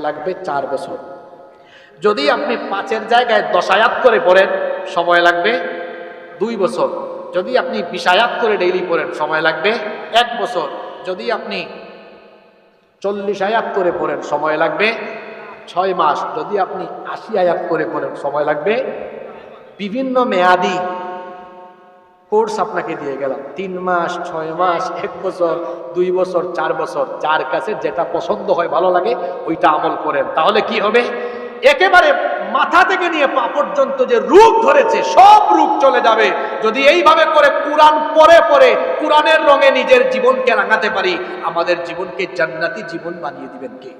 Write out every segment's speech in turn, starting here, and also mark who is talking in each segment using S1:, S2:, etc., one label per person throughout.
S1: লাগবে চার বছর। যদি আপনি পাঁচের জায়গায় দশায়াত করে পড়েন, সময় লাগবে দুই বছর। যদি আপনি বিশায়াত করে ডেইলি পড়েন, সময় লাগবে এক বছর। যদি আপনি চল্লিশ আয়াত করে পড়েন, সময় লাগবে ছয় মাস। যদি আপনি আশি আয়াত করে পড়েন, সময় লাগবে বিভিন্ন মেয়াদি কোর্স আপনাকে দিয়ে গেলাম। তিন মাস, ছয় মাস, এক বছর, দুই বছর, চার বছর, যার কাছে যেটা পছন্দ হয়, ভালো লাগে, ওইটা আমল করেন। তাহলে কি হবে? একেবারে মাথা থেকে নিয়ে পা পর্যন্ত যে রূপ ধরেছে, সব রূপ চলে যাবে। যদি এইভাবে করে কোরআন পরে পরে কোরআনের রঙে নিজের জীবনকে রাঙাতে পারি, আমাদের জীবনকে জান্নাতি জীবন বানিয়ে দিবেন কে?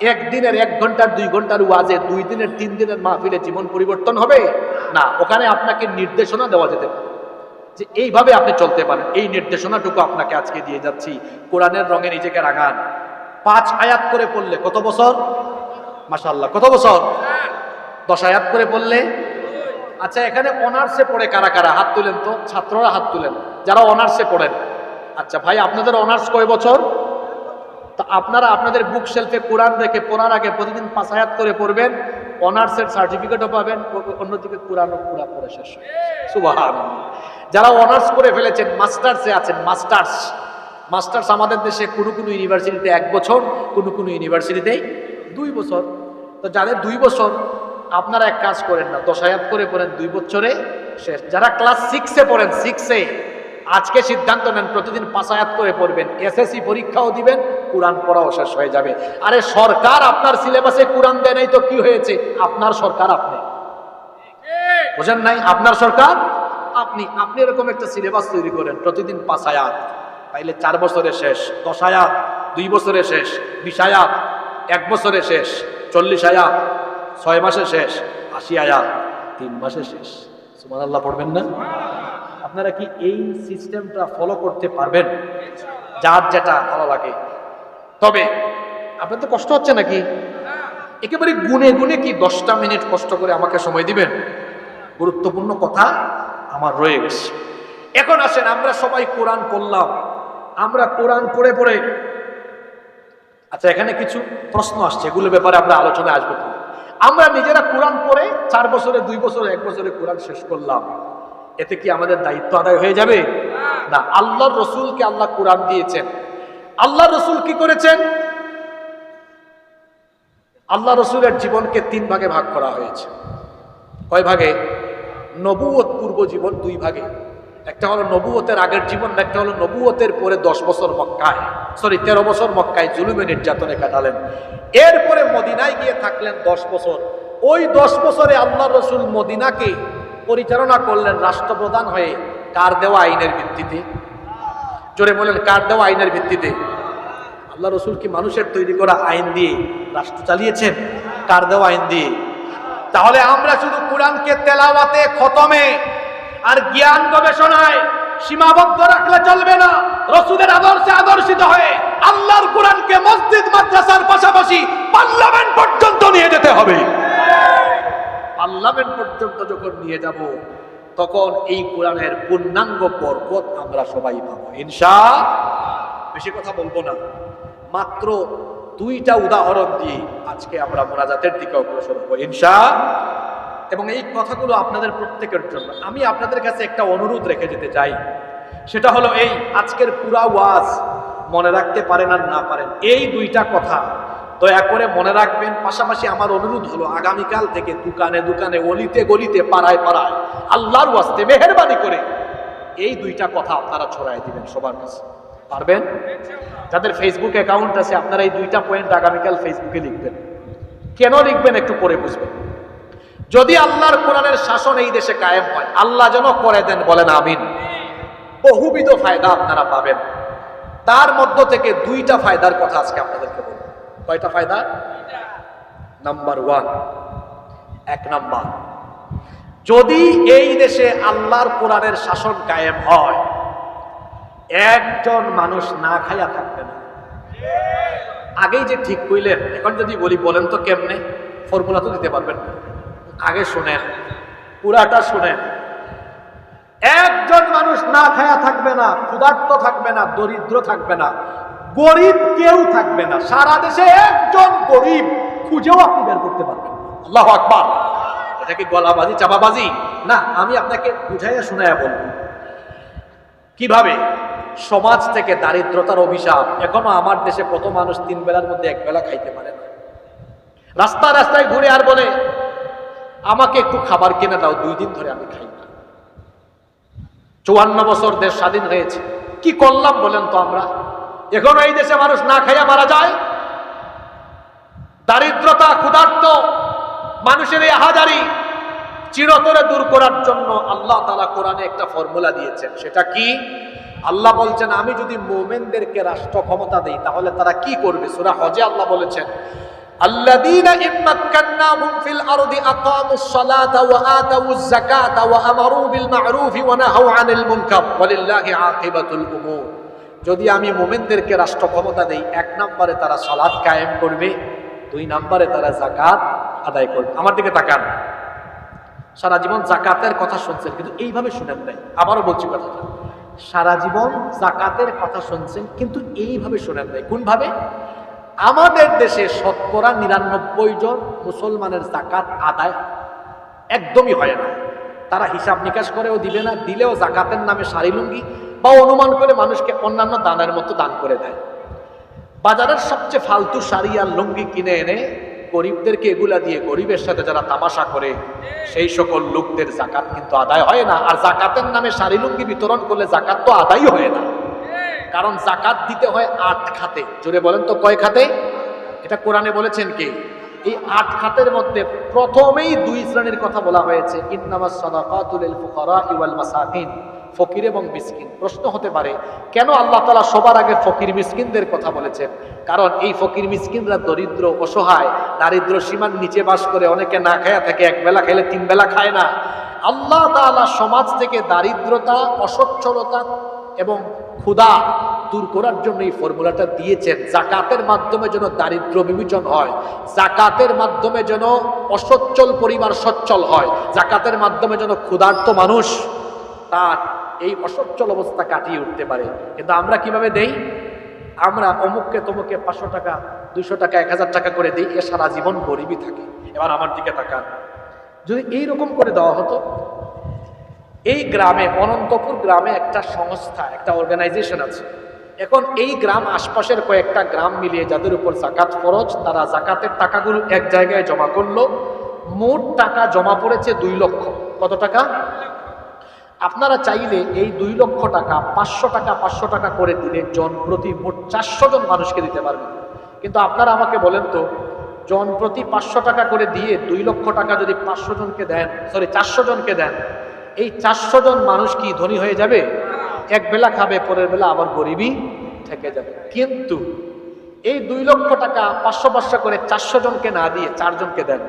S1: একদিনের এক ঘণ্টার দুই ঘণ্টার ওয়াজে, দুই দিনের, তিন দিনের মাহফিলে জীবন পরিবর্তন হবে? না, ওখানে আপনাকে নির্দেশনা দেওয়া যেতে পারে। যে এইভাবে আপনি চলতে পারেন। এই নির্দেশনাটুকু আপনাকে আজকে দিয়ে যাচ্ছি। কোরআনের রঙে নিজেকে রাঙান। পাঁচ আয়াত করে পড়লে কত বছর? মাশাল্লাহ কত বছর? দশ আয়াত করে পড়লে? আচ্ছা এখানে অনার্সে পড়ে কারা কারা? হাত তুলেন তো। ছাত্ররা হাত তুলেন। যারা অনার্সে পড়েন। আচ্ছা ভাই, আপনাদের অনার্স কয় বছর? তা আপনারা আপনাদের বুক শেলফে কোরআন রেখে পড়ার আগে প্রতিদিন পাঁচ আয়াত করে পড়বেন অনার্সের সার্টিফিকেটও পাবেন অন্যদিকে কোরআনও পুরা পড়ে শেষ সুবাহান যারা অনার্স করে ফেলেছেন মাস্টার্সে আছেন মাস্টার্স মাস্টার্স আমাদের দেশে কোনো কোনো ইউনিভার্সিটিতে এক বছর, কোনো কোনো ইউনিভার্সিটিতে দুই বছর। তো যাদের দুই বছর, আপনারা এক কাজ করেন না, দশ আয়াত করে পড়েন, দুই বছরে শেষ। যারা ক্লাস সিক্সে পড়েন সিক্সে আজকে সিদ্ধান্ত নেন, প্রতিদিন পাঁচ আয়াত করে পড়বেন, এসএসসি পরীক্ষাও দিবেন, কোরআন পড়াও শেষ হয়ে যাবে। আরে সরকার আপনার সিলেবাসে কোরআন দেয় নাই তো কি হয়েছে? আপনার সরকার আপনি। বোঝেন নাই? আপনার সরকার আপনি। আপনি এরকম একটা সিলেবাস তৈরি করেন, প্রতিদিন পাঁচ আয়াত। তাইলে চার বছরে শেষ, দশ আয়াত, দুই বছরে শেষ, বিশ আয়াত, এক বছরে শেষ, চল্লিশ আয়াত, ছয় মাসে শেষ, আশি আয়াত, তিন মাসে শেষ। সুমান আল্লাহ পড়বেন না? আপনারা কি এই সিস্টেমটা ফলো করতে পারবেন? যার যেটা ভালো লাগে। তবে, আপনার তো কষ্ট হচ্ছে নাকি? একেবারে গুনে গুনে কি দশটা মিনিট কষ্ট করে আমাকে সময় দিবেন? গুরুত্বপূর্ণ কথা আমার রয়ে গেছে। এখন আসেন, আমরা সবাই কোরআন করলাম আমরা কোরআন পড়ে পড়ে আচ্ছা এখানে কিছু প্রশ্ন আসছে এগুলোর ব্যাপারে আমরা আলোচনায় আসব। আমরা নিজেরা কোরআন পড়ে চার বছরে, দুই বছরে, এক বছরে কোরআন শেষ করলাম। এতে কি আমাদের দায়িত্ব আদায় হয়ে যাবে? না, আল্লাহর রসুলকে আল্লাহ কোরআন দিয়েছেন। আল্লাহ রসুল কি করেছেন? আল্লাহ রসুলের জীবনকে তিন ভাগে ভাগ করা হয়েছে। কয় ভাগে? নবুয়ত পূর্ব জীবন দুই ভাগে। একটা হলো নবুয়তের আগের জীবন একটা হলো নবুয়তের পরে দশ বছর মক্কায়। সরি তেরো বছর মক্কায় জুলুমে নির্যাতনে কাটালেন। এরপরে মদিনায় গিয়ে থাকলেন দশ বছর। ওই দশ বছরে আল্লাহ রসুল মদিনাকে পরিচালনা করলেন রাষ্ট্রপ্রধান হয়ে কার দেওয়া আইনের ভিত্তিতে? জোরে বলেন, কার দেওয়া আইনের ভিত্তিতে? আল্লাহ রসুল কি মানুষের তৈরি করা আইন দিয়ে রাষ্ট্র চালিয়েছেন? কার দেওয়া আইন দিয়ে? তাহলে আমরা শুধু কোরআনকে তেলাওয়াতে খতমে আর জ্ঞান গবেষণায় সীমাবদ্ধ রাখলে চলবে না। রসুলের আদর্শে আদর্শিত হয়ে আল্লাহর কোরআনকে মসজিদ, মাদ্রাসার পাশাপাশি পার্লামেন্ট পর্যন্ত নিয়ে যেতে হবে। পার্লামেন্ট পর্যন্ত যখন নিয়ে যাব, তখন এই কোরআনের পূর্ণাঙ্গ বরকত আমরা সবাই পাবো। ইনশা বেশি কথা বলব না। মাত্র দুইটা উদাহরণ দিয়ে আজকে আমরা মোনাজাতের দিকে অগ্রসর হব ইনশা এবং এই কথাগুলো আপনাদের প্রত্যেকের জন্য। আমি আপনাদের কাছে একটা অনুরোধ রেখে যেতে চাই। সেটা হলো এই, আজকের পুরা ওয়াজ মনে রাখতে পারেন আর না পারেন। এই দুইটা কথা দয়া করে মনে রাখবেন, পাশাপাশি আমার অনুরোধ হলো, আগামীকাল থেকে দোকানে দোকানে, অলিতে গলিতে, পাড়ায় পাড়ায়, আল্লাহর ওয়াস্তে মেহরবানি করে এই দুইটা কথা আপনারা ছড়াই দিবেন সবার কাছে। পারবেন? যাদের ফেসবুক অ্যাকাউন্ট আছে, আপনারা এই দুইটা পয়েন্ট আগামীকাল ফেসবুকে লিখবেন। কেন লিখবেন একটু পরে বুঝবেন। যদি আল্লাহর কোরআনের শাসন এই দেশে কায়েম হয়, আল্লাহ যেন করে দেন, বলেন আমিন। বহুবিধ ফায়দা আপনারা পাবেন। তার মধ্য থেকে দুইটা ফায়দার কথা আজকে আপনাদেরকে কয়টা ফায়দা নাম্বার ওয়ান এক নাম্বার যদি এই দেশে আল্লাহর কোরআনের শাসন কায়েম হয়, একজন মানুষ না খাইয়া থাকবে না। আগেই যে ঠিক কইলেন, এখন যদি বলি, বলেন তো কেমনে? ফর্মুলা তো দিতে পারবেন আগে শোনেন, পুরাটা শোনেন। একজন মানুষ না খায়া থাকবে না, ক্ষুধার্ত থাকবে না, দরিদ্র থাকবে না। গরিব কেউ থাকবে না। সারা দেশে একজন গরিব খুঁজেও আপনি বের করতে পারবেন আল্লাহ আকবার। এটা কি গলাবাজি, চাপাবাজি? না, আমি আপনাকে বুঝাইয়া শুনাইয়া বলব। কীভাবে? সমাজ থেকে দারিদ্রতার অভিশাপ। এখনও আমার দেশে কত মানুষ তিন বেলার মধ্যে এক বেলা খাইতে পারে না। রাস্তা রাস্তায় ঘুরে আর বলে, আমাকে একটু খাবার কিনে দাও, দুই দিন ধরে আমি খাই না। চুয়ান্ন বছর দেশ স্বাধীন হয়েছে। কি করলাম বলেন তো আমরা? এখনো এই দেশে মানুষ না খাইয়া মারা যায় দারিদ্রতা ক্ষুধার্ত মানুষের এই আহাজারি চিরতরে দূর করার জন্য আল্লাহ তালা কোরআনে একটা ফর্মুলা দিয়েছেন সেটা কি আল্লাহ বলছেন আমি যদি মোমেনদেরকে রাষ্ট্র ক্ষমতা দেই তাহলে তারা কি করবে সুরা হজে আল্লাহ বলেছেন الذين إن مكناهم في الأرض أقاموا الصلاة وآتوا الزكاة وأمروا بالمعروف ونهوا عن المنكر ولله عاقبة الأمور যদি আমি মোমেনদেরকে রাষ্ট্র ক্ষমতা দেই, এক নম্বরে তারা সালাদ কায়েম করবে, দুই নম্বরে তারা জাকাত আদায় করবে। আমার দিকে তাকান। সারা জীবন জাকাতের কথা শুনছেন, কিন্তু এইভাবে শুনেন নাই। আবারও বলছি কথাটা। সারা জীবন জাকাতের কথা শুনছেন, কিন্তু এইভাবে শুনেন নাই। কোনভাবে? আমাদের দেশে শতকরা নিরানব্বই জন মুসলমানের জাকাত আদায় একদমই হয় না। তারা হিসাব নিকাশ করেও দিবে না, দিলেও জাকাতের নামে শাড়ি লুঙ্গি বা অনুমান করে মানুষকে অন্যান্য দানের মতো দান করে দেয়। বাজারের সবচেয়ে ফালতু শাড়ি আর লুঙ্গি কিনে এনে গরিবদেরকে এগুলা দিয়ে গরিবের সাথে যারা তামাশা করে, সেই সকল লোকদের জাকাত কিন্তু আদায় হয় না। আর জাকাতের নামে শাড়ি লুঙ্গি বিতরণ করলে জাকাত তো আদায়ই হয় না। কারণ জাকাত দিতে হয় আট খাতে। জোরে বলেন তো কয় খাতে? এটা কোরআনে বলেছেন কি? এই আট খাতের মধ্যে প্রথমেই দুই শ্রেণির কথা বলা হয়েছে। ইন্নামাস সাদাকাতুল ফুকারা ওয়াল মাসাকিন। ফকির এবং মিসকিন। প্রশ্ন হতে পারে, কেন আল্লাহ তালা সবার আগে ফকির মিসকিনদের কথা বলেছেন? কারণ এই ফকির মিসকিনরা দরিদ্র, অসহায় দারিদ্র সীমার নিচে বাস করে অনেকে না খায়া থাকে, এক বেলা খেলে তিন বেলা খায় না। আল্লাহ তাআলা সমাজ থেকে দারিদ্রতা, অসচ্ছলতা এবং ক্ষুধা দূর করার জন্য এই ফর্মুলাটা দিয়েছেন। জাকাতের মাধ্যমে যেন দারিদ্র বিমোচন হয়, জাকাতের মাধ্যমে যেন অসচ্ছল পরিবার সচ্ছল হয়, জাকাতের মাধ্যমে যেন ক্ষুধার্ত মানুষ তার এই অসচ্ছল অবস্থা কাটিয়ে উঠতে পারে। কিন্তু আমরা কীভাবে দেই? আমরা অমুককে তমুকে পাঁচশো টাকা, দুইশো টাকা, এক হাজার টাকা করে দিই, এ সারা জীবন গরিবই থাকে। এবার আমার দিকে তাকান। যদি এই রকম করে দেওয়া হতো, এই গ্রামে, অনন্তপুর গ্রামে একটা সংস্থা, একটা অর্গানাইজেশন আছে। এখন এই গ্রাম আশপাশের কয়েকটা গ্রাম মিলিয়ে যাদের উপর জাকাত ফরজ, তারা জাকাতের টাকাগুলো এক জায়গায় জমা করল। মোট টাকা জমা পড়েছে দুই লক্ষ। কত টাকা? আপনারা চাইলে এই দুই লক্ষ টাকা, পাঁচশো টাকা পাঁচশো টাকা করে দিলে জন প্রতি মোট চারশো জন মানুষকে দিতে পারবেন কিন্তু আপনারা আমাকে বলেন তো, জন প্রতি পাঁচশো টাকা করে দিয়ে দুই লক্ষ টাকা যদি পাঁচশো জনকে দেন সরি চারশো জনকে দেন, এই চারশো জন মানুষ কি ধনী হয়ে যাবে? এক বেলা খাবে, পরের বেলা আবার গরিবই থেকে যাবে। কিন্তু এই দুই লক্ষ টাকা পাঁচশো পাঁচশো করে চারশো জনকে না দিয়ে চারজনকে দেন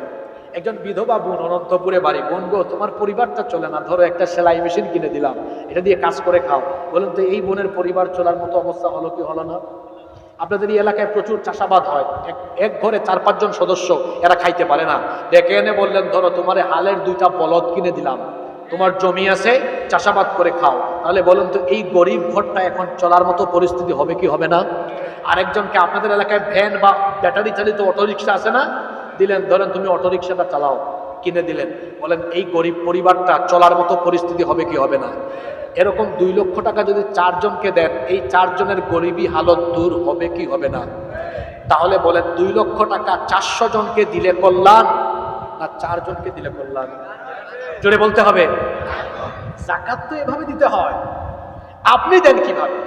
S1: একজন বিধবা বোন, অনন্তপুরে বাড়ি। বোন গো, তোমার পরিবারটা চলে না, ধরো একটা সেলাই মেশিন কিনে দিলাম, এটা দিয়ে কাজ করে খাও। বলুন তো, এই বোনের পরিবার চলার মতো অবস্থা হলো কি হলো না? আপনাদের এই এলাকায় প্রচুর চাষাবাদ হয়। এক- ঘরে চার, পাঁচজন সদস্য, এরা খাইতে পারে না। ডেকে এনে বললেন, ধরো, তোমার হালের দুইটা বলদ কিনে দিলাম। তোমার জমি আছে, চাষাবাদ করে খাও। তাহলে বলুন তো, এই গরিব ঘরটা এখন চলার মতো পরিস্থিতি হবে কি হবে না? আরেকজনকে আপনাদের এলাকায় ভ্যান বা ব্যাটারি চালিত অটোরিকশা আছে না? দিলেন, ধরেন তুমি অটোরিকশাটা চালাও, কিনে দিলেন। বলেন, এই গরিব পরিবারটা চলার মতো পরিস্থিতি হবে কি হবে না? এরকম দুই লক্ষ টাকা যদি চারজনকে দেন, এই চারজনের গরিবী হালত দূর হবে কি হবে না? তাহলে বলেন, দুই লক্ষ টাকা চারশো জনকে দিলে কল্যাণ না চারজনকে দিলে কল্যাণ? জোরে বলতে হবে। জাকাত তো এভাবে দিতে হয়। আপনি দেন কীভাবে?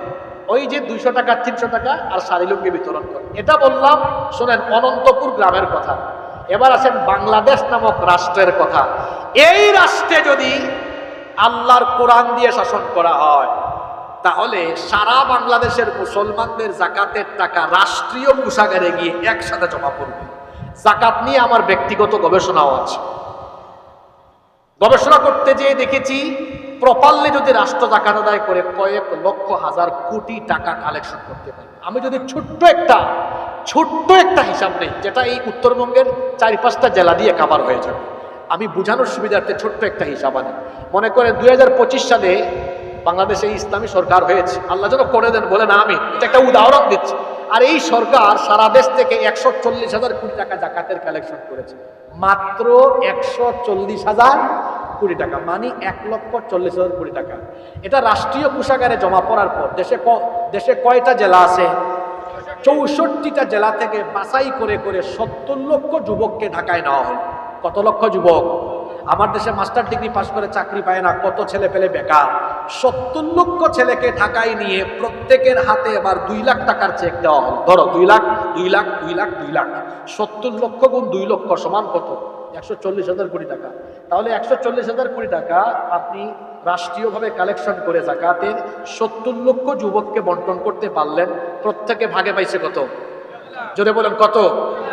S1: ওই যে দুইশো টাকা, তিনশো টাকা আর শাড়িলুঙ্গি বিতরণ করেন। এটা বললাম, শোনেন, অনন্তপুর গ্রামের কথা। এবার আসেন বাংলাদেশ নামক রাষ্ট্রের কথা। এই রাষ্ট্রে যদি আল্লাহর কোরআন দিয়ে শাসন করা হয়, তাহলে সারা বাংলাদেশের মুসলমানদের জাকাতের টাকা রাষ্ট্রীয় কোষাগারে গিয়ে একসাথে জমা পড়বে। জাকাত নিয়ে আমার ব্যক্তিগত গবেষণাও আছে। গবেষণা করতে যেয়ে দেখেছি প্রপারলি যদি রাষ্ট্র জাকাত আদায় করে কয়েক লক্ষ হাজার কোটি টাকা কালেকশন করতে পারে। আমি যদি ছোট্ট একটা ছোট্ট একটা হিসাব নেই, যেটা এই উত্তরবঙ্গের চার পাঁচটা জেলা দিয়ে কাভার হয়ে যাবে। আমি বোঝানোর সুবিধার্থে ছোট্ট একটা হিসাব আনি। মনে করেন দুই হাজার পঁচিশ সালে বাংলাদেশে ইসলামী সরকার হয়েছে। আল্লাহ যেন করে দেন বলে না আমি এটা একটা উদাহরণ দিচ্ছি। আর এই সরকার সারা দেশ থেকে একশো চল্লিশ হাজার কোটি টাকা জাকাতের কালেকশন করেছে। মাত্র একশো চল্লিশ হাজার কোটি টাকা মানে এক লক্ষ চল্লিশ হাজার কোটি টাকা। এটা রাষ্ট্রীয় কোষাগারে জমা পড়ার পর দেশে দেশে কয়টা জেলা আছে? চৌষট্টিটা জেলা থেকে বাছাই করে করে সত্তর লক্ষ যুবককে ঢাকায় নেওয়া হলো। কত লক্ষ যুবক? আমার দেশে মাস্টার ডিগ্রি পাশ করে চাকরি পায় না, কত ছেলে পেলে বেকার? সত্তর লক্ষ ছেলেকে ঢাকায় নিয়ে প্রত্যেকের হাতে এবার দুই লাখ টাকার চেক দেওয়া হলো। ধরো, দুই লাখ দুই লাখ দুই লাখ দুই লাখ। সত্তর লক্ষ গুণ দুই লক্ষ সমান কত? একশো চল্লিশ হাজার কোটি টাকা। তাহলে একশো চল্লিশ হাজার কোটি টাকা আপনি রাষ্ট্রীয়ভাবে কালেকশন করে জাকাতের সত্তর লক্ষ যুবককে বন্টন করতে পারলেন। প্রত্যেকে ভাগে পাইছে কত? জোরে বলেন, কত?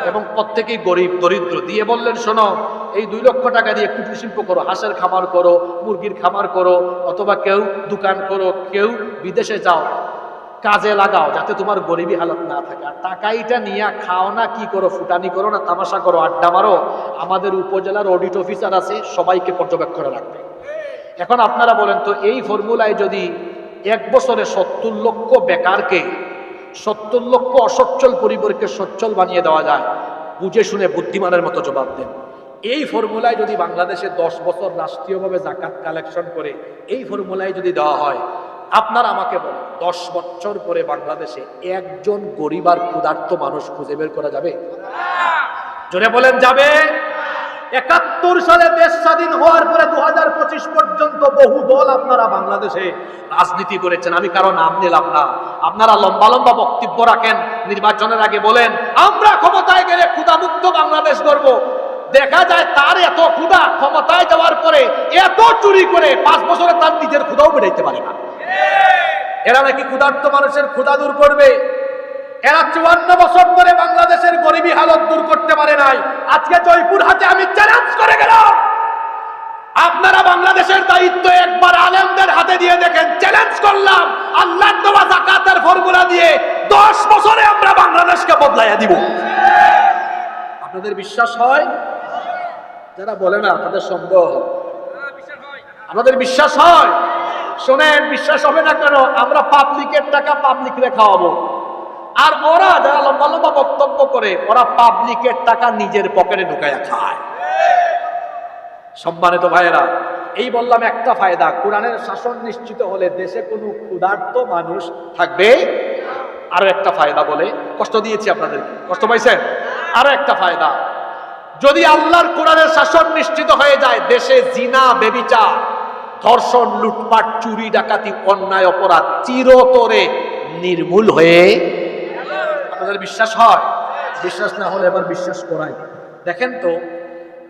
S1: এবং প্রত্যেকেই গরিব, দরিদ্র। দিয়ে বললেন, শোনো, এই দুই লক্ষ টাকা দিয়ে কুটির শিল্প করো, হাঁসের খামার করো, মুরগির খামার করো, অথবা কেউ দোকান করো, কেউ বিদেশে যাও। কাজে লাগাও, যাতে তোমার গরিবী হালত না থাকে। আর টাকাইটা নিয়ে খাও না, কি করো, ফুটানি করো না, তামাশা করো, আড্ডা মারো। আমাদের উপজেলার অডিট অফিসার আছে, সবাইকে পর্যবেক্ষণে রাখবে। এখন আপনারা বলেন তো, এই ফর্মুলায় যদি এক বছরে সত্তর লক্ষ বেকারকে, সত্তর লক্ষ অসচ্ছল পরিবারকে সচ্ছল বানিয়ে দেওয়া যায়, বুঝে শুনে বুদ্ধিমানের মতো জবাব দেন। এই ফর্মুলায় যদি বাংলাদেশে দশ বছর রাষ্ট্রীয়ভাবে জাকাত কালেকশন করে, এই ফর্মুলায় যদি দেওয়া হয় আপনার আমাকে বলেন, দশ বছর পরে বাংলাদেশে একজন গরিব আর ক্ষুধার্ত মানুষ খুঁজে বের করা যাবে? জোরে বলেন, যাবে। একাত্তর সালে দেশ স্বাধীন হওয়ার পরে দু পঁচিশ পর্যন্ত বহু দল আপনারা বাংলাদেশে রাজনীতি করেছেন। আমি কারও নাম নিলাম না। আপনারা লম্বা লম্বা বক্তব্য রাখেন, নির্বাচনের আগে বলেন, আমরা ক্ষমতায় গেলে ক্ষুধামুক্ত বাংলাদেশ গড়ব। দেখা যায় তার এত ক্ষুধা ক্ষমতায় যাওয়ার পরে এত চুরি করে পাঁচ বছরে তার নিজের ক্ষুধাও বেড়াইতে পারে না। এরা নাকি ক্ষুধার্ত মানুষের ক্ষুধা দূর করবে? এরা চুয়ান্ন বছর ধরে বাংলাদেশের গরিবী হালত দূর করতে পারে নাই। আজকে জয়পুর হাতে আমি চ্যালেঞ্জ করে গেলাম। আপনারা বাংলাদেশের দায়িত্ব একবার আলেমদের হাতে দিয়ে দেখেন। চ্যালেঞ্জ করলাম। আল্লাহ দেওয়া জাকাতের ফর্মুলা দিয়ে দশ বছরে আমরা বাংলাদেশকে বদলাইয়া দিব। আপনাদের বিশ্বাস হয়? যারা বলে না তাদের সন্দেহ হয়। আমাদের বিশ্বাস হয়। শোনেন বিশ্বাস হবে না কেন? আমরা পাবলিকের টাকা পাবলিকরে খাওয়াবো। আর ওরা যারা লম্বা লম্বা বক্তব্য করে ওরা পাবলিকের টাকা নিজের পকেটে ঢুকাইয়া খায়। সম্মানিত ভাইয়েরা এই বললাম একটা ফায়দা। কোরআনের শাসন নিশ্চিত হলে দেশে কোনো ক্ষুধার্ত মানুষ থাকবে? আরও একটা ফায়দা বলে। কষ্ট দিয়েছি আপনাদের কষ্ট পাইছেন? আরও একটা ফায়দা। যদি আল্লাহর কোরআনের শাসন নিশ্চিত হয়ে যায়, দেশে জিনা বেবিচা ধর্ষণ, লুটপাট, চুরি, ডাকাতি, অন্যায়, অপরাধ চিরতরে নির্মূল হয়ে আপনাদের বিশ্বাস হয়? বিশ্বাস না হলে এবার বিশ্বাস করাই। দেখেন তো,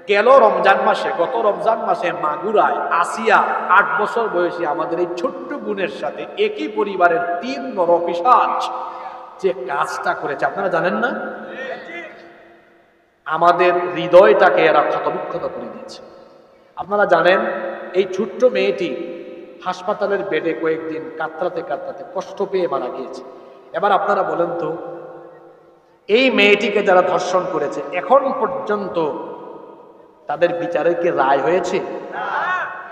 S1: গেল রমজান মাসে, গত রমজান মাসে মাগুরায় আসিয়া আট বছর বয়সী আমাদের এই ছোট্ট বোনের সাথে একই পরিবারের তিন নরপিসাজ যে কাজটা করেছে, আপনারা জানেন না? আমাদের হৃদয়টাকে এরা ক্ষতবিক্ষত করে দিয়েছে। আপনারা জানেন, এই ছোট্ট মেয়েটি হাসপাতালের বেডে কয়েকদিন কাতরাতে কাতরাতে কষ্ট পেয়ে মারা গিয়েছে। এবার আপনারা বলেন তো, এই মেয়েটিকে যারা ধর্ষণ করেছে, এখন পর্যন্ত তাদের বিচারের কি রায় হয়েছে?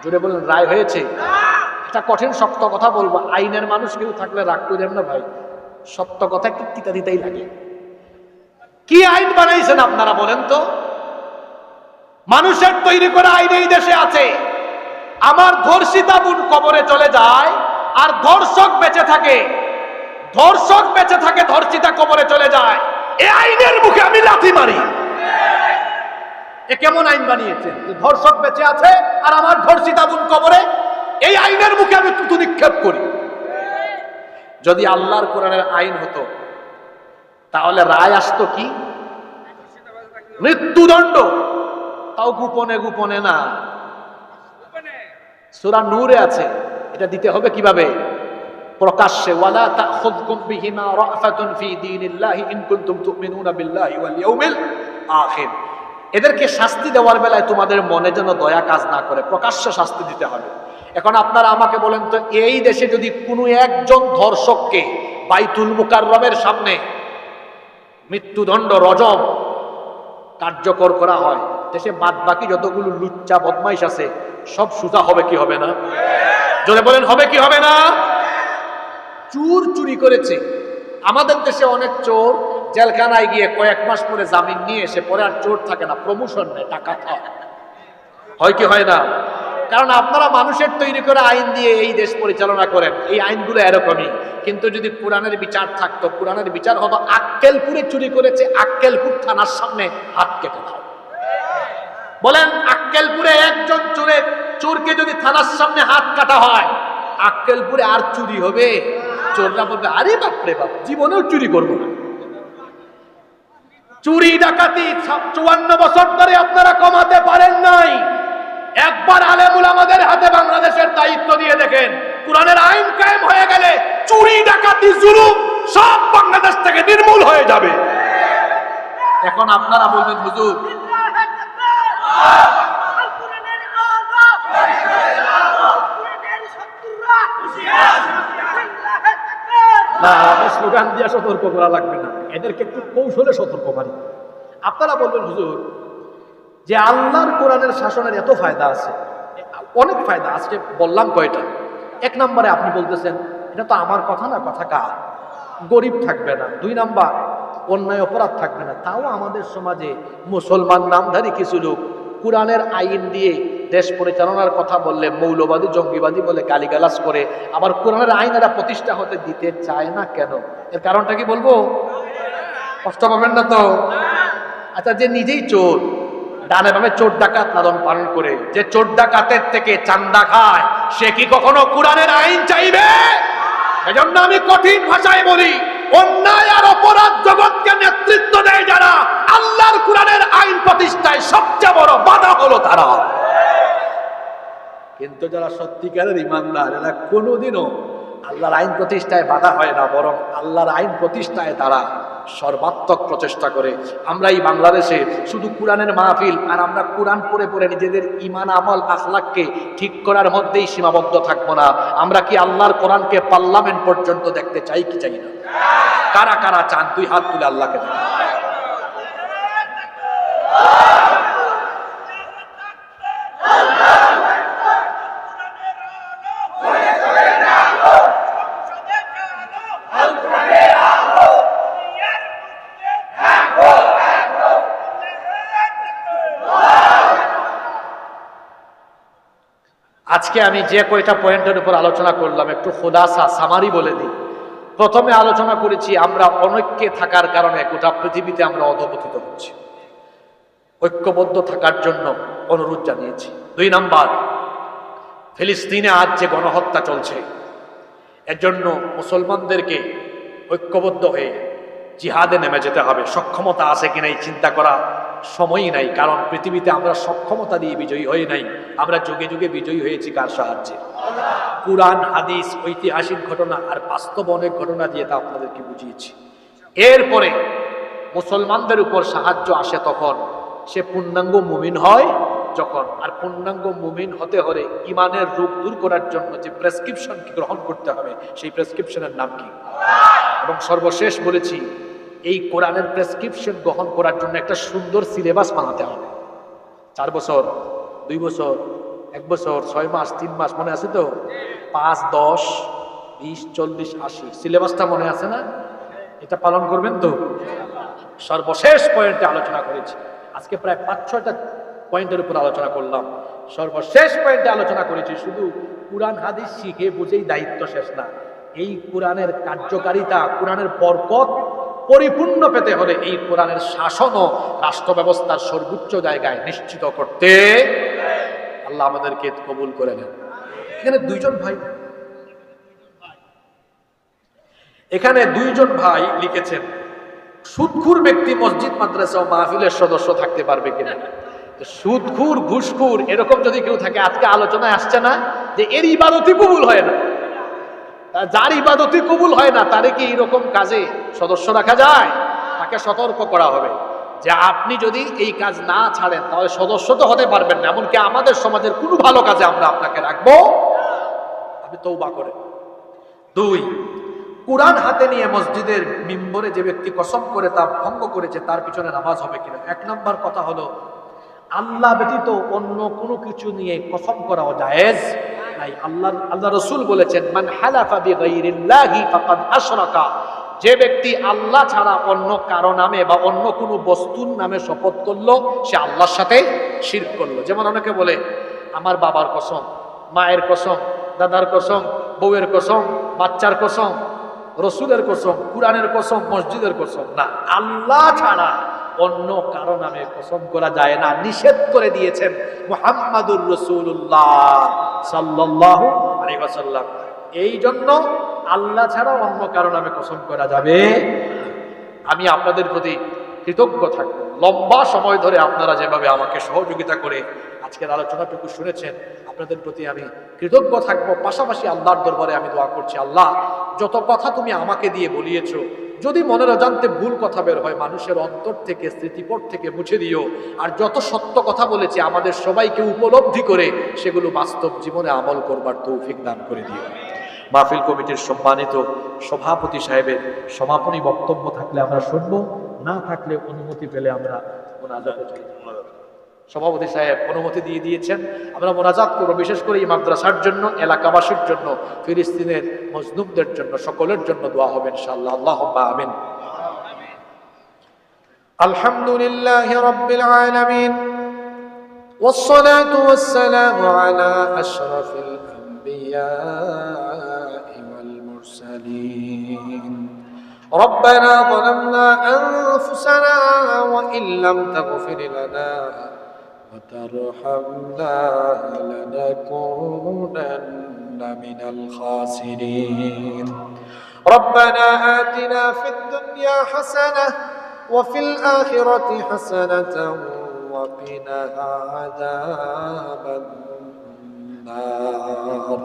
S1: জুড়ে বলেন, রায় হয়েছে? একটা কঠিন, শক্ত কথা বলব, আইনের মানুষ কেউ থাকলে রাগ করেন না ভাই। সত্য কথা তিতা দিতেই লাগে। কি আইন বানাইছেন আপনারা বলেন তো? মানুষের তৈরি করা আইন এই দেশে আছে। আমার ধর্ষিতা বোন কবরে চলে যায় আর ধর্ষক বেঁচে থাকে। ধর্ষক বেঁচে থাকে, ধর্ষিতা কবরে চলে যায়। এ আইনের মুখে আমি লাথি মারি। এ কেমন আইন বানিয়েছেন? ধর্ষক বেঁচে আছে আর আমার ধর্ষিতা বোন কবরে, এই আইনের মুখে আমি তুতু নিক্ষেপ করি। যদি আল্লাহর কোরআনের আইন হতো তাহলে রায় আসতো কি? মৃত্যুদণ্ড। তাও গোপনে গোপনে না। সুরা নূরে আছে। এটা দিতে হবে কীভাবে? প্রকাশ্যে, ওয়ালা তাখুযকুম বিহিমা রাফাতুন ফি দীনিল্লাহি ইন কুনতুম তুমিনুনা বিল্লাহি ওয়াল ইয়াউমিল আখির। এদেরকে শাস্তি দেওয়ার বেলায় তোমাদের মনে যেন দয়া কাজ না করে। প্রকাশ্য শাস্তি দিতে হবে। এখন আপনারা আমাকে বলেন তো, এই দেশে যদি কোনো একজন ধর্ষককে বাইতুল মুকাররমের সামনে মৃত্যুদণ্ড রজম কার্যকর করা হয়। দেশে বাদ বাকি যতগুলো লুচ্চা বদমাইশ আছে, সব সুজা হবে কি হবে না? জোরে বলেন, হবে কি হবে না? চুর চুরি করেছে। আমাদের দেশে অনেক চোর জেলখানায় গিয়ে কয়েক মাস পরে জামিন নিয়ে এসে পরে আর চোর থাকে না, প্রমোশন নেয়, টাকা হয় কি হয় না? কারণ আপনারা মানুষের তৈরি করে আইন দিয়ে এই দেশ পরিচালনা করেন। এই আইনগুলো এরকমই। কিন্তু যদি কোরআনের বিচার থাকতো, কোরআনের বিচার হতো, আক্কেলপুরে চুরি করেছে, আক্কেলপুর থানার সামনে হাত কেটে দাও। বলেন, আক্কেলপুরে একজন চোরে, চোরকে যদি থানার সামনে হাত কাটা হয়, আক্কেলপুরে আর চুরি হবে? চোররা বলবে, আরে বাপরে বাপ, জীবনেও চুরি করব না। চুরি ডাকাতি চুয়ান্ন বছর ধরে আপনারা কমাতে পারেন নাই। একবার আলেমুল আমাদের হাতে বাংলাদেশের দায়িত্ব দিয়ে দেখেন, কোরআনের আইন কায়েম হয়ে গেলে চুরি, ডাকাতি, জুলুম সব বাংলাদেশ থেকে নির্মূল হয়ে যাবে। এখন আপনারা বলবেন, হুজুর, না স্লোগান দিয়ে সতর্ক করা লাগবে না। এদেরকে একটু কৌশলে সতর্ক করি। আপনারা বলবেন, হুজুর যে আল্লাহর কোরআনের শাসনের এত ফায়দা আছে। অনেক ফায়দা, আজকে বললাম কয়টা? এক নম্বরে আপনি বলতেছেন, এটা তো আমার কথা না, কথা কার? গরিব থাকবে না। দুই নাম্বার, অন্যায় অপরাধ থাকবে না। তাও আমাদের সমাজে মুসলমান নামধারী কিছু লোক কোরআনের আইন দিয়ে দেশ পরিচালনার কথা বললে, মৌলবাদী, জঙ্গিবাদী বলে গালিগালাজ করে, আবার কোরআনের আইন এরা প্রতিষ্ঠা হতে দিতে চায় না কেন? এর কারণটা কি বলব? কষ্ট পাবেন না তো? আচ্ছা যে নিজেই চোর ডানে বামে চোর ডাকাত লালন পালন করে। যে চোর ডাকাতের থেকে চান্দা খায়, সে কি কখনো কোরআনের আইন চাইবে? এজন্য আমি কঠিন ভাষায় বলি, অন্যায় আর অপরাধ জগৎকে নেতৃত্ব দেয় যারা, আল্লাহর কোরআনের আইন প্রতিষ্ঠায় সবচেয়ে বড় বাধা হলো তারা। কিন্তু যারা সত্যিকারের ইমানদার, এরা কোনোদিনও আল্লাহর আইন প্রতিষ্ঠায় বাধা হয় না, বরং আল্লাহর আইন প্রতিষ্ঠায় তারা সর্বাত্মক প্রচেষ্টা করে। আমরা এই বাংলাদেশে শুধু কোরআনের মাহফিল আর আমরা কোরআন পড়ে পড়ে নিজেদের ইমান আমল, আখলাককে ঠিক করার মধ্যেই সীমাবদ্ধ থাকব না। আমরা কি আল্লাহর কোরআনকে পার্লামেন্ট পর্যন্ত দেখতে চাই কি চাই না? কারা কারা চান, দুই হাত তুলে আল্লাহকে দেখান। আজকে আমি যে কয়টা পয়েন্টের উপর আলোচনা করলাম, একটু খোদাসা, সামারি বলে দিই। প্রথমে আলোচনা করেছি, আমরা অনৈক্যে থাকার কারণে গোটা পৃথিবীতে আমরা অধপতিত হচ্ছি। ঐক্যবদ্ধ থাকার জন্য অনুরোধ জানিয়েছি। দুই নাম্বার, ফিলিস্তিনে আজ যে গণহত্যা চলছে, এর জন্য মুসলমানদেরকে ঐক্যবদ্ধ হয়ে জিহাদে নেমে যেতে হবে। সক্ষমতা আছে কিনা এই চিন্তা করা সময়ই নাই, কারণ পৃথিবীতে আমরা সক্ষমতা দিয়ে বিজয়ী হই নাই। আমরা যুগে যুগে বিজয়ী হয়েছি কার সাহায্যে? কোরআন, হাদিস, ঐতিহাসিক ঘটনা আর বাস্তব অনেক ঘটনা দিয়ে তা আপনাদেরকে বুঝিয়েছি। এরপরে মুসলমানদের উপর সাহায্য আসে তখন। সে পূর্ণাঙ্গ মুমিন হয় যখন, আর পূর্ণাঙ্গ মুমিন হতে হলে ইমানের রূপ দূর করার জন্য যে প্রেসক্রিপশন গ্রহণ করতে হবে, সেই প্রেসক্রিপশনের নাম কি? এবং সর্বশেষ বলেছি এই কোরআনের প্রেসক্রিপশন গ্রহণ করার জন্য একটা সুন্দর সিলেবাস বানাতে হবে। চার বছর, দুই বছর, এক বছর, ছয় মাস, তিন মাস, মনে আছে তো? পাঁচ, দশ, বিশ, চল্লিশ, আশি। সিলেবাসটা মনে আছে না? এটা পালন করবেন তো? সর্বশেষ পয়েন্টে আলোচনা করেছি। আজকে প্রায় পাঁচ, ছয়টা পয়েন্টের উপর আলোচনা করলাম। সর্বশেষ পয়েন্টে আলোচনা করেছি, শুধু কোরআন, হাদিস শিখে বুঝেই দায়িত্ব শেষ না। এই কোরআনের কার্যকারিতা, কোরআনের বরকত পরিপূর্ণ পেতে হলে এই কোরআনের শাসন ও রাষ্ট্র ব্যবস্থার সর্বোচ্চ জায়গায় নিশ্চিত করতে আল্লাহ আমাদেরকে কবুল করে নেন। এখানে দুইজন ভাই। এখানে দুইজন ভাই লিখেছেন, সুদখুর ব্যক্তি মসজিদ, মাদ্রাসা ও মাহফিলের সদস্য থাকতে পারবে কিনা? সুদখুর, ঘুষখুর এরকম যদি কেউ থাকে, আজকে আলোচনায় আসছে না যে এর ইবাদতই কবুল হয় না। যার ইবাদতই কবুল হয় না, তারে কি এইরকম কাজে সদস্য রাখা যায়? তাকে সতর্ক করা হবে। যে আপনি যদি এই কাজ না ছাড়েন, তাহলে সদস্য তো হতে পারবেন না। এমনকি আমাদের সমাজের কোনো ভালো কাজে আমরা আপনাকে রাখব? আপনি তৌবা করেন। দুই, কোরআন হাতে নিয়ে মসজিদের মিম্বরে যে ব্যক্তি কসম করে তা ভঙ্গ করেছে, তার পিছনে নামাজ হবে কিনা? এক নম্বর কথা হলো আল্লাহ ব্যতীত অন্য কোনো কিছু নিয়ে কসম করাও জায়েজ নাই। আল্লাহ আল্লাহ রসুল বলেছেন, মান হালাফা বিগাইরিল্লাহি ফাকাদ আশরাকা। যে ব্যক্তি আল্লাহ ছাড়া অন্য কারও নামে বা অন্য কোনো বস্তুর নামে শপথ করল, সে আল্লাহর সাথে শির করল। যেমন অনেকে বলে, আমার বাবার কসম, মায়ের কসম, দাদার কসম, বউয়ের কসম, বাচ্চার কসম, রসুলের কসম, কুরআনের কসম, মসজিদের কসম। না, আল্লাহ ছাড়া অন্য কারও নামে কসম করা যায় না। নিষেধ করে দিয়েছেন মুহাম্মাদুর রসুল্লাহ সাল্লাল্লাহু আলাইহি ওয়াসাল্লাম। এই জন্য আল্লাহ ছাড়া অন্য কারও নামে কসম করা যাবে আমি আপনাদের প্রতি কৃতজ্ঞ থাকব। লম্বা সময় ধরে আপনারা যেভাবে আমাকে সহযোগিতা করে আজকের আলোচনাটুকু শুনেছেন, আপনাদের প্রতি আমি কৃতজ্ঞ থাকব। পাশাপাশি আল্লাহর দরবারে আমি দোয়া করছি, আল্লাহ, যত কথা তুমি আমাকে দিয়ে বলিয়েছো যদি মনের অজান্তে ভুল কথা বের হয়, মানুষের অন্তর থেকে, স্মৃতিপট থেকে মুছে দিও আর যত সত্য কথা বলেছি, আমাদের সবাইকে উপলব্ধি করে, সেগুলো বাস্তব জীবনে আমল করবার তৌফিক দান করে দিও মাহফিল কমিটির সম্মানিত সভাপতি সাহেবের সমাপনী বক্তব্য থাকলে আমরা শুনব, না থাকলে অনুমতি পেলে আমরা যাব। সভাপতি সাহেব অনুমতি দিয়ে দিয়েছেন আমরা মোনাজাত করবো বিশেষ করে এই মাদ্রাসার জন্য এলাকাবাসীর জন্য ফিলিস্তিনের মজলুমদের জন্য সকলের জন্য দোয়া হবে ইনশাআল্লাহ আল্লাহ আমিন
S2: الحمد لله رب العالمين والصلاة والسلام على أشرف الأنبياء والمرسلين ربنا ظلمنا أنفسنا وإن لم تغفر لنا وترحمنا لنكونن من الخاسرين. ربنا آتنا في الدنيا حسنة وفي الآخرة حسنة وقنا عذاب النار.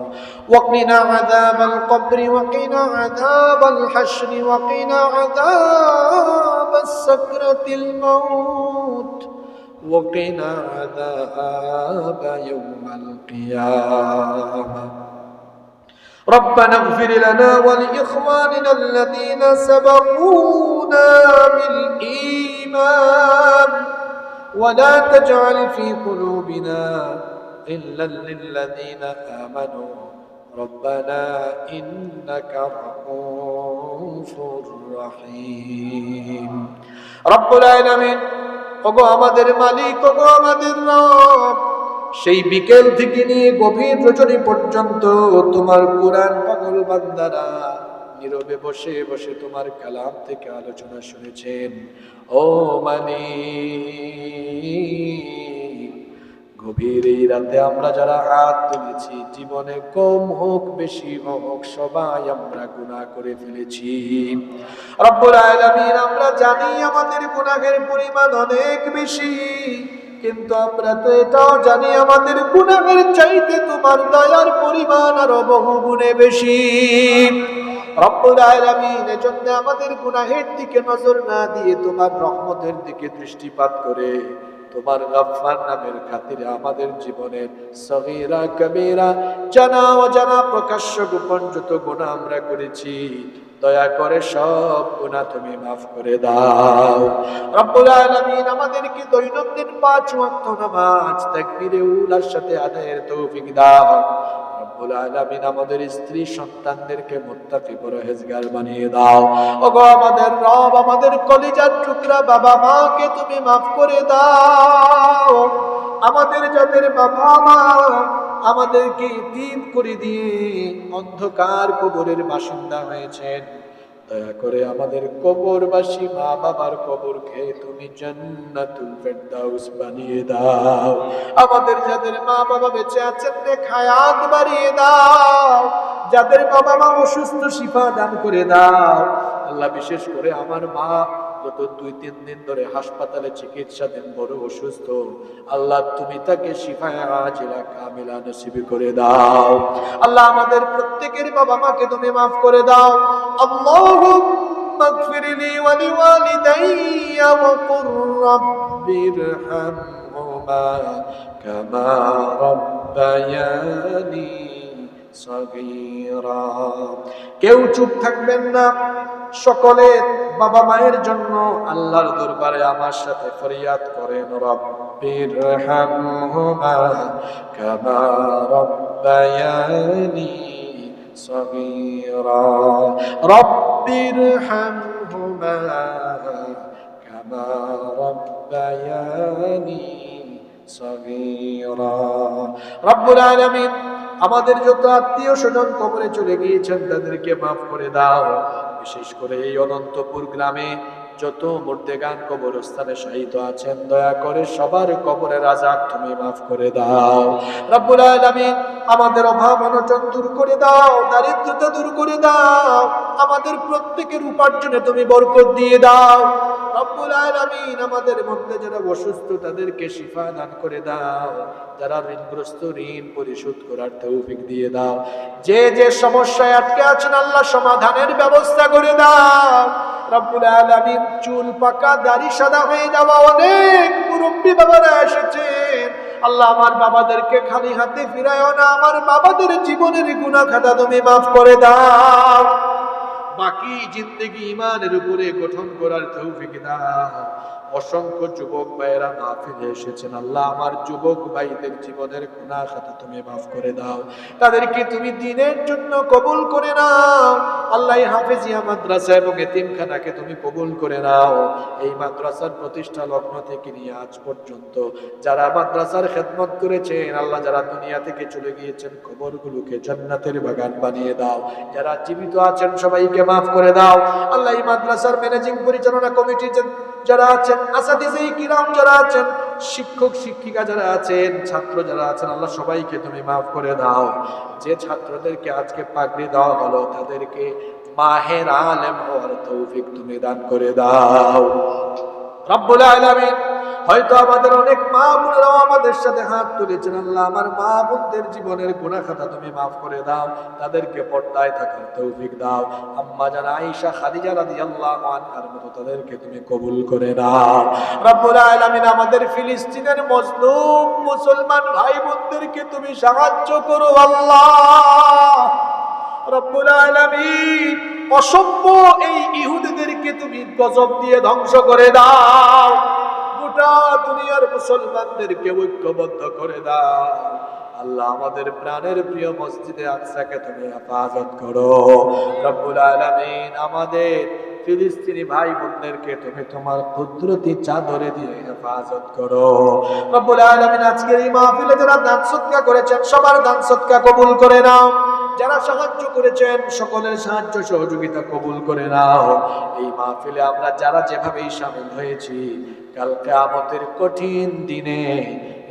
S2: وقنا عذاب القبر وقنا عذاب الحشر وقنا عذاب السكرة الموت. وقنا عذاب يوم القيامة. ربنا اغفر لنا ولإخواننا الذين سبقونا بالإيمان. ولا تجعل في قلوبنا غلا للذين آمنوا. ربنا إنك رؤوف رحيم. رب العالمين. ওগো আমাদের মালিক, ওগো আমাদের রব, সেই বিকেল থেকে নিয়ে গভীর রজনী পর্যন্ত তোমার কোরআন পাগল বান্দারা নীরবে বসে বসে তোমার কালাম থেকে আলোচনা শুনেছেন। ও মানে গভীর এই রাতে আমরা যারা হাত তুলেছি, জীবনে কম হোক, বেশি হোক, সবাই আমরা গুনাহ করে ফেলেছি। রব্বুল আলামিন, আমরা জানি আমাদের গুনাহের পরিমাণ অনেক বেশি, কিন্তু আমরা তো এটাও জানি আমাদের গুনাহের চাইতে তোমার দয়ার পরিমাণ আরও বহু গুণে বেশি। রব্বুল আলামিন, এজন্য আমাদের গুনাহের দিকে নজর না দিয়ে তোমার রহমতের দিকে দৃষ্টিপাত করে তোমার গাফফার নামের খাতিরে আমাদের জীবনের সগীরা, কবীরা, জানা অজানা প্রকাশ্য গোপন যত গোনা আমরা করেছি দয়া করে সব গুনাহ তুমি মাফ করে দাও। রব্বুল আলামিন আমাদেরকে দৈনন্দিন পাঁচ ওয়াক্ত নামাজ, তাকবীরে উলার সাথে আদায়ের তৌফিক দাও। রব্বুল আলামিন আমাদের স্ত্রী সন্তানদেরকে মুত্তাকি পরহেজগার বানিয়ে দাও। ওগো আমাদের রব, আমাদের কলিজার টুকরা বাবা মাকে তুমি মাফ করে দাও। আমাদের যাদের বাবা মা আমাদেরকে তিন করে দিয়ে অন্ধকার কবরের বাসিন্দা হয়েছেন। দয়া করে আমাদের কবরবাসী মা বাবার কবরকে তুমি জান্নাতুল ফেরদাউস বানিয়ে দাও। আমাদের যাদের মা বাবা বেঁচে আছেন হায়াত বাড়িয়ে দাও। যাদের বাবা মা অসুস্থ, শিফা দান করে দাও। আল্লাহ বিশেষ করে আমার মা গত দুই তিন দিন ধরে হাসপাতালে চিকিৎসাধীন বড় অসুস্থ আল্লাহ তুমি তাকে শিফায় আজিলা কামিলা নসিবি করে দাও আল্লাহ আমাদের প্রত্যেকের বাবা মাকে তুমি মাফ করে দাও اللهم اغفر لي ولوالدي وقل رب ارحمهما كما ربياني صغيرا কেউ চুপ থাকবেন না। সকলে বাবা মায়ের জন্য আল্লাহর দরবারে আমার সাথে ফরিয়াদ করেন, রব্বির হামহুমা কামা রব্বায়ানি সগীরা। রব্বির হামহুমা কামা রব্বায়ানি সগীরা। রব্বুল আলামিন আমাদের যত আত্মীয় স্বজন কবরে চলে গিয়েছেন, তাদেরকে মাফ করে দাও। বিশেষ করে এই অনন্তপুর গ্রামে যত মূর্তেগান কবরস্থানে শহীদ আছেন, দয়া করে সবার কবরের আজাব তুমি মাফ করে দাও। রব্বুল আলামিন, আমাদের অভাব অনটন দূর করে দাও, দারিদ্রতা দূর করে দাও, আমাদের প্রত্যেকের উপার্জনে তুমি বরকত দিয়ে দাও। রব্বুল আলামিন, আমাদের মধ্যে যারা অসুস্থ তাদেরকে শিফা দান করে দাও, যারা ঋণগ্রস্ত ঋণ পরিশোধ করার তৌফিক দিয়ে দাও। যে যে সমস্যায় আটকে আছেন, আল্লাহ সমাধানের ব্যবস্থা করে দাও। রব্বুল আলামিন চুল পাকা, দাড়ি সাদা হয়ে যাওয়া অনেক মুরব্বী বাবারা এসেছেন আল্লাহ আমার বাবাদেরকে খালি হাতে ফিরায় না, আমার বাবাদের জীবনের গুণা খাতা তুমি মাফ করে দাও। বাকি জিন্দগি ইমানের উপরে গঠন করার তৌফিক দাও। অসংখ্য যুবক ভাইয়েরা মাহফিলে এসেছেন। আল্লাহ আমার যুবক ভাইদের জীবনের গুনাহ খাতা তুমি মাফ করে দাও। তাদেরকে তুমি দিনের জন্য কবুল করে নাও। আল্লাহ হাফেজিয়া মাদ্রাসা এবং এতিমখানাকে তুমি কবুল করে নাও। এই মাদ্রাসার প্রতিষ্ঠা লগ্ন থেকে নিয়ে আজ পর্যন্ত যারা মাদ্রাসার খেদমত করেছেন, আল্লাহ যারা দুনিয়া থেকে চলে গিয়েছেন খবরগুলোকে জান্নাতের বাগান বানিয়ে দাও। যারা জীবিত আছেন, সবাইকে মাফ করে দাও। আল্লাহ এই মাদ্রাসার ম্যানেজিং পরিচালনা কমিটি যারা আছেন আসাদিজে কিরাম যারা আছেন, শিক্ষক, শিক্ষিকা যারা আছেন, ছাত্র যারা আছেন, আল্লাহ সবাইকে তুমি মাফ করে দাও। যে ছাত্রদেরকে আজকে পাগড়ি দেওয়া হলো, তাদেরকে মাহের আলেম হওয়ার তৌফিক তুমি দান করে দাও। রব্বুল আলামিন হয়তো আমাদের অনেক মা বোনেরাও আমাদের সাথে হাত তুলেছেন, আল্লাহ আমার মা বোনদের জীবনের গুনাহ খাতা তুমি মাফ করে দাও, তাদেরকে পর্দায় থাকার তৌফিক দাও। আম্মা জান আয়েশা, খাদিজা রাদিয়াল্লাহু আনহার মতো তাদেরকে তুমি কবুল করে দাও রব্বুল আলামিন আমাদের ফিলিস্তিনের মজলুম মুসলমান ভাই বোনদেরকে তুমি সাহায্য করো, আল্লাহ। রব্বুল আলামিন অসভ্য এই ইহুদিদেরকে তুমি গজব দিয়ে ধ্বংস করে দাও। গোটা দুনিয়ার মুসলমানদেরকে ঐক্যবদ্ধ করে দাও। আল্লাহ আমাদের প্রাণের প্রিয় মসজিদে আকসাকে তুমি হেফাজত করো। রব্বুল আলামিন আমাদের ফিলিস্তিনি ভাই বোনদেরকে তুমি তোমার কুদরতি চাদরে দিয়ে হেফাজত করো। রব্বুল আলামিন আজকের এই মাহফিলে যারা দান সৎকা করেছেন, সবার দান সৎকা কবুল করে নাও। যারা সাহায্য করেছেন, সকলের সাহায্য সহযোগিতা কবুল করে নাও। এই মাহফিলে আমরা যারা যেভাবেই সামিল হয়েছি, কাল কিয়ামতের কঠিন দিনে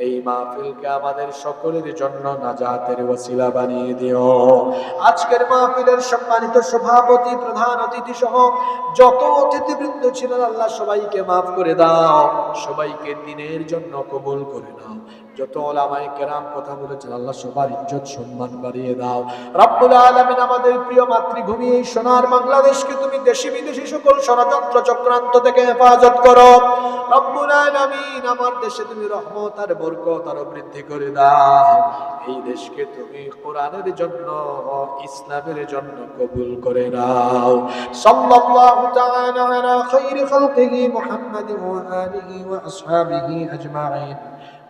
S2: এই মাহফিলকে আমাদের সকলের জন্য নাজাতের ওসিলা বানিয়ে দিও। আজকের মাহফিলের সম্মানিত সভাপতি, প্রধান অতিথি সহ যত অতিথিবৃন্দ ছিলেন, আল্লাহ সবাইকে মাফ করে দাও। সবাইকে দিনের জন্য কবুল করে নাও। যত ওলামায়ে কেরাম কথা বলেছেন, আল্লাহ সবার ইজ্জত, সম্মান বাড়িয়ে দাও। রব্বুল আলামিন আমাদের প্রিয় মাতৃভূমি এই সোনার বাংলাদেশকে তুমি দেশি বিদেশি সকল ষড়যন্ত্র চক্রান্ত থেকে হেফাজত করো। রব্বুল আলামিন, আমার দেশে তুমি রহমত আর বরকত আরও বৃদ্ধি করে দাও। এই দেশকে তুমি কোরআনের জন্য, ইসলামের জন্য কবুল করে নাও। সাল্লাল্লাহু তাআলা আলা খাইরি খালকিহি মুহাম্মাদিন ওয়া আলিহি ওয়া আসহাবিহি আজমাইন।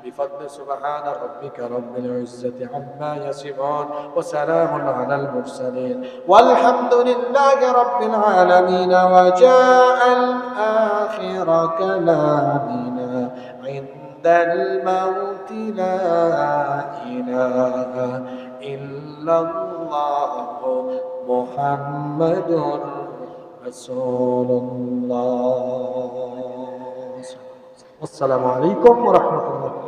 S2: بفضل سبحان ربك رب العزة عما يصفون وسلام على المرسلين والحمد لله رب العالمين وجاء الآخر كلامنا عند الموت لا إله إلا الله محمد رسول الله. السلام عليكم ورحمة الله.